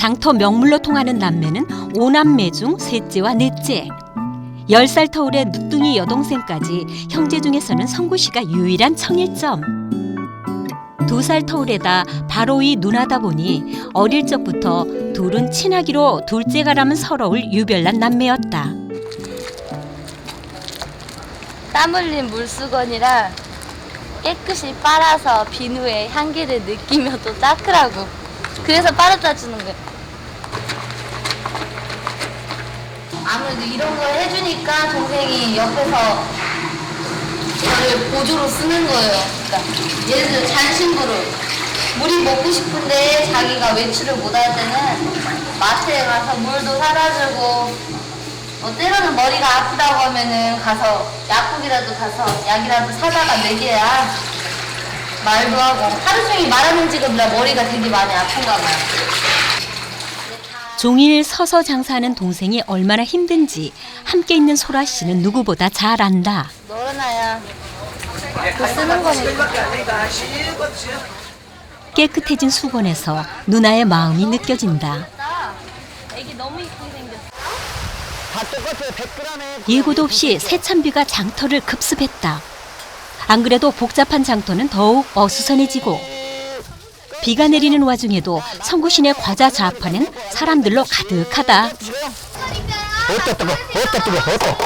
장터 명물로 통하는 남매는 오남매 중 셋째와 넷째. 열 살 터울의 늦둥이 여동생까지 형제 중에서는 성구 씨가 유일한 청일점. 두 살 터울에다 바로 이 누나다 보니 어릴 적부터 둘은 친하기로 둘째가라면 서러울 유별난 남매였다. 땀 흘린 물수건이랑 깨끗이 빨아서 비누의 향기를 느끼며 또 닦으라고. 그래서 빨아다 주는 거예요. 아무래도 이런 걸 해주니까 동생이 옆에서 이거를 보조로 쓰는 거예요. 그러니까 예를 들어 잔심부를 물이 먹고 싶은데 자기가 외출을 못 할 때는 마트에 가서 물도 사다 주고 뭐 때로는 머리가 아프다고 하면은 가서 약국이라도 가서 약이라도 사다가 먹여야 말도 하고 하루 종일 말하는 직업이라 머리가 되게 많이 아픈가 봐요. 종일 서서 장사하는 동생이 얼마나 힘든지 함께 있는 소라 씨는 누구보다 잘 안다. 널어놔야 그 쓰는 거니까. 깨끗해진 수건에서 누나의 마음이 느껴진다. 애기 너무 이쁘게 생겼어. 다 똑같아요. 100g에 예고도 없이 새참비가 장터를 급습했다. 안 그래도 복잡한 장터는 더욱 어수선해지고 비가 내리는 와중에도 성구신의 과자 좌판은 사람들로 가득하다. 어따 뜨거, 어따 뜨거, 어따.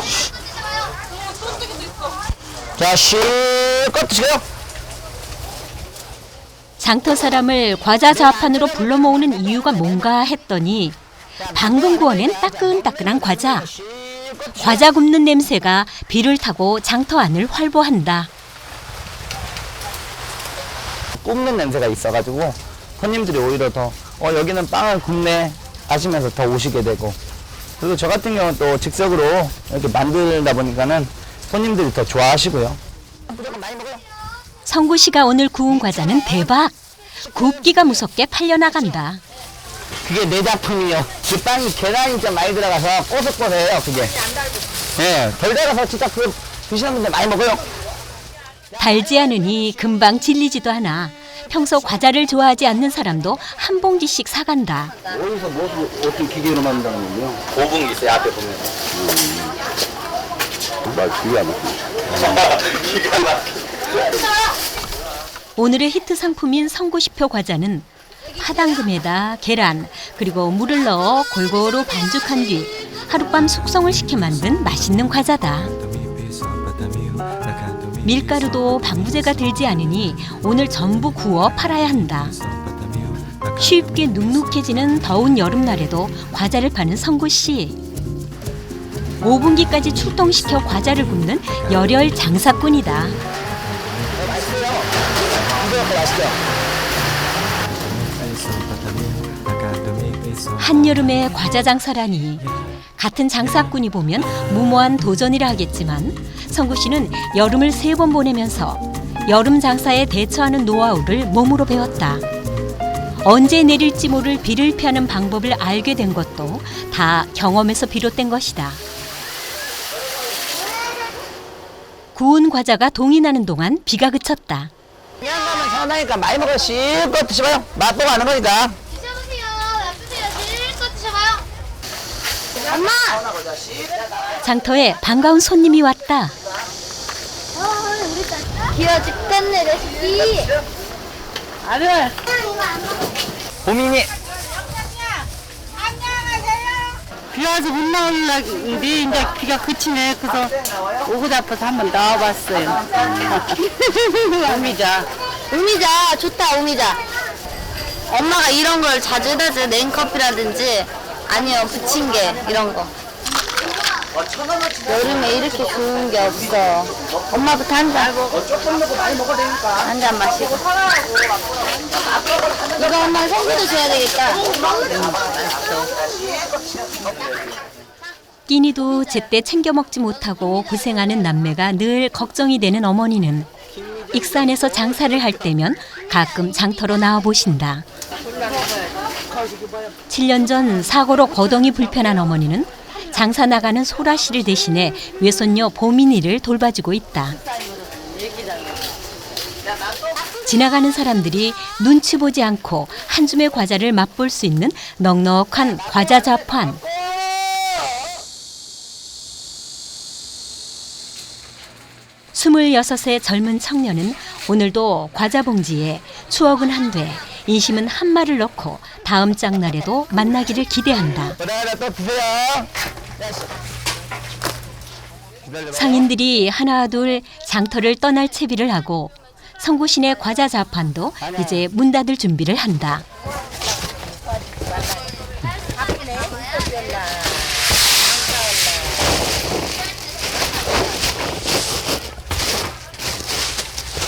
자, 실컷 드시고요. 장터 사람을 과자 좌판으로 불러 모으는 이유가 뭔가 했더니 방금 구워낸 따끈따끈한 과자. 과자 굽는 냄새가 비를 타고 장터 안을 활보한다. 굽는 냄새가 있어가지고 손님들이 오히려 더, 어, 여기는 빵을 굽네 하시면서 더 오시게 되고. 그리고 저 같은 경우는 또 즉석으로 이렇게 만들다 보니까는 손님들이 더 좋아하시고요. 무조건 많이 먹어요. 성구 씨가 오늘 구운 과자는 대박. 굽기가 무섭게 팔려나간다. 그게 내 작품이요. 그 빵이 계란이 진짜 많이 들어가서 꼬석꼬석해요, 그게. 예, 덜 달아서 진짜 그 드시는 분들 많이 먹어요. 달지 않으니 금방 질리지도 않아. 평소 과자를 좋아하지 않는 사람도 한 봉지씩 사간다. 어디서 무엇을 어떤 기계로 만든다는 건데요? 5분 있어요, 앞에 보면. 말 기가 막히네. 오늘의 히트 상품인 성구시표 과자는 파당금에다 계란 그리고 물을 넣어 골고루 반죽한 뒤 하룻밤 숙성을 시켜 만든 맛있는 과자다. 밀가루도 방부제가 들지 않으니 오늘 전부 구워 팔아야 한다. 쉽게 눅눅해지는 더운 여름날에도 과자를 파는 성구 씨. 5분기까지 출동시켜 과자를 굽는 열혈 장사꾼이다. 한여름의 과자 장사라니 같은 장사꾼이 보면 무모한 도전이라 하겠지만 성구 씨는 여름을 세 번 보내면서 여름 장사에 대처하는 노하우를 몸으로 배웠다. 언제 내릴지 모를 비를 피하는 방법을 알게 된 것도 다 경험에서 비롯된 것이다. 구운 과자가 동이 나는 동안 비가 그쳤다. 그냥 가면 상하니까 많이 먹어요. 실컷 드셔봐요. 맛보고 하는 거니까. 드셔보세요. 나쁘세요. 실컷 드셔봐요. 엄마! 장터에 반가운 손님이 왔다. 기어 죽겠네 레시피. 아들. 보민이 비 와서 못 나오는데 이제 비가 그치네. 그래서 오고 잡아서 한번 나와봤어요. 우미자. 우미자 좋다 우미자. 엄마가 이런 걸 자주 해다줘 냉커피라든지 아니요 부침개 이런 거. 여름에 이렇게 좋은 게 없어. 엄마부터 한 잔. 한 잔 마시고. 이거 엄마 성구도 줘야 되겠다. 끼니도 제때 챙겨 먹지 못하고 고생하는 남매가 늘 걱정이 되는 어머니는 익산에서 장사를 할 때면 가끔 장터로 나와 보신다. 7년 전 사고로 거동이 불편한 어머니는 장사 나가는 소라 씨를 대신해 외손녀 보민이를 돌봐주고 있다. 지나가는 사람들이 눈치 보지 않고 한 줌의 과자를 맛볼 수 있는 넉넉한 과자 자판. 스물여섯의 젊은 청년은 오늘도 과자 봉지에 추억은 한돼 인심은 한 말을 넣고 다음 짝날에도 만나기를 기대한다. 상인들이 하나 둘 장터를 떠날 채비를 하고 성구신의 과자 자판도 이제 문 닫을 준비를 한다.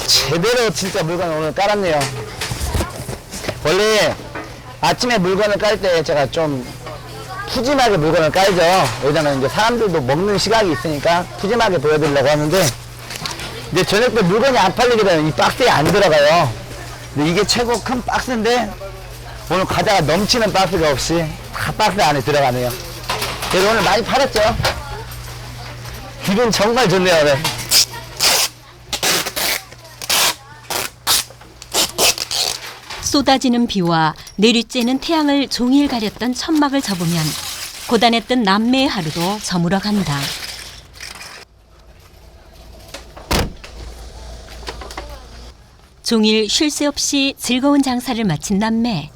제대로 진짜 물건 오늘 깔았네요. 원래 아침에 물건을 깔 때 제가 좀 푸짐하게 물건을 깔죠. 왜냐면 이제 사람들도 먹는 시각이 있으니까 푸짐하게 보여드리려고 하는데 이제 저녁 때 물건이 안 팔리게 되면 이 박스에 안 들어가요. 근데 이게 최고 큰 박스인데 오늘 과자가 넘치는 박스가 없이 다 박스 안에 들어가네요. 그래서 오늘 많이 팔았죠. 기분 정말 좋네요, 오늘. 쏟아지는 비와 내리쬐는 태양을 종일 가렸던 천막을 접으면 고단했던 남매의 하루도 저물어 간다. 종일 쉴 새 없이 즐거운 장사를 마친 남매.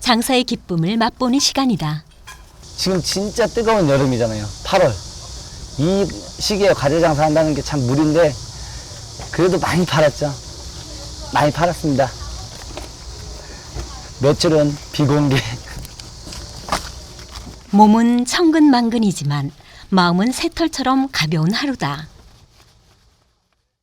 장사의 기쁨을 맛보는 시간이다. 지금 진짜 뜨거운 여름이잖아요. 8월. 이 시기에 과제 장사 한다는 게 참 무리인데, 그래도 많이 팔았죠. 많이 팔았습니다. 며칠은 비공개. 몸은 천근만근이지만 마음은 새털처럼 가벼운 하루다.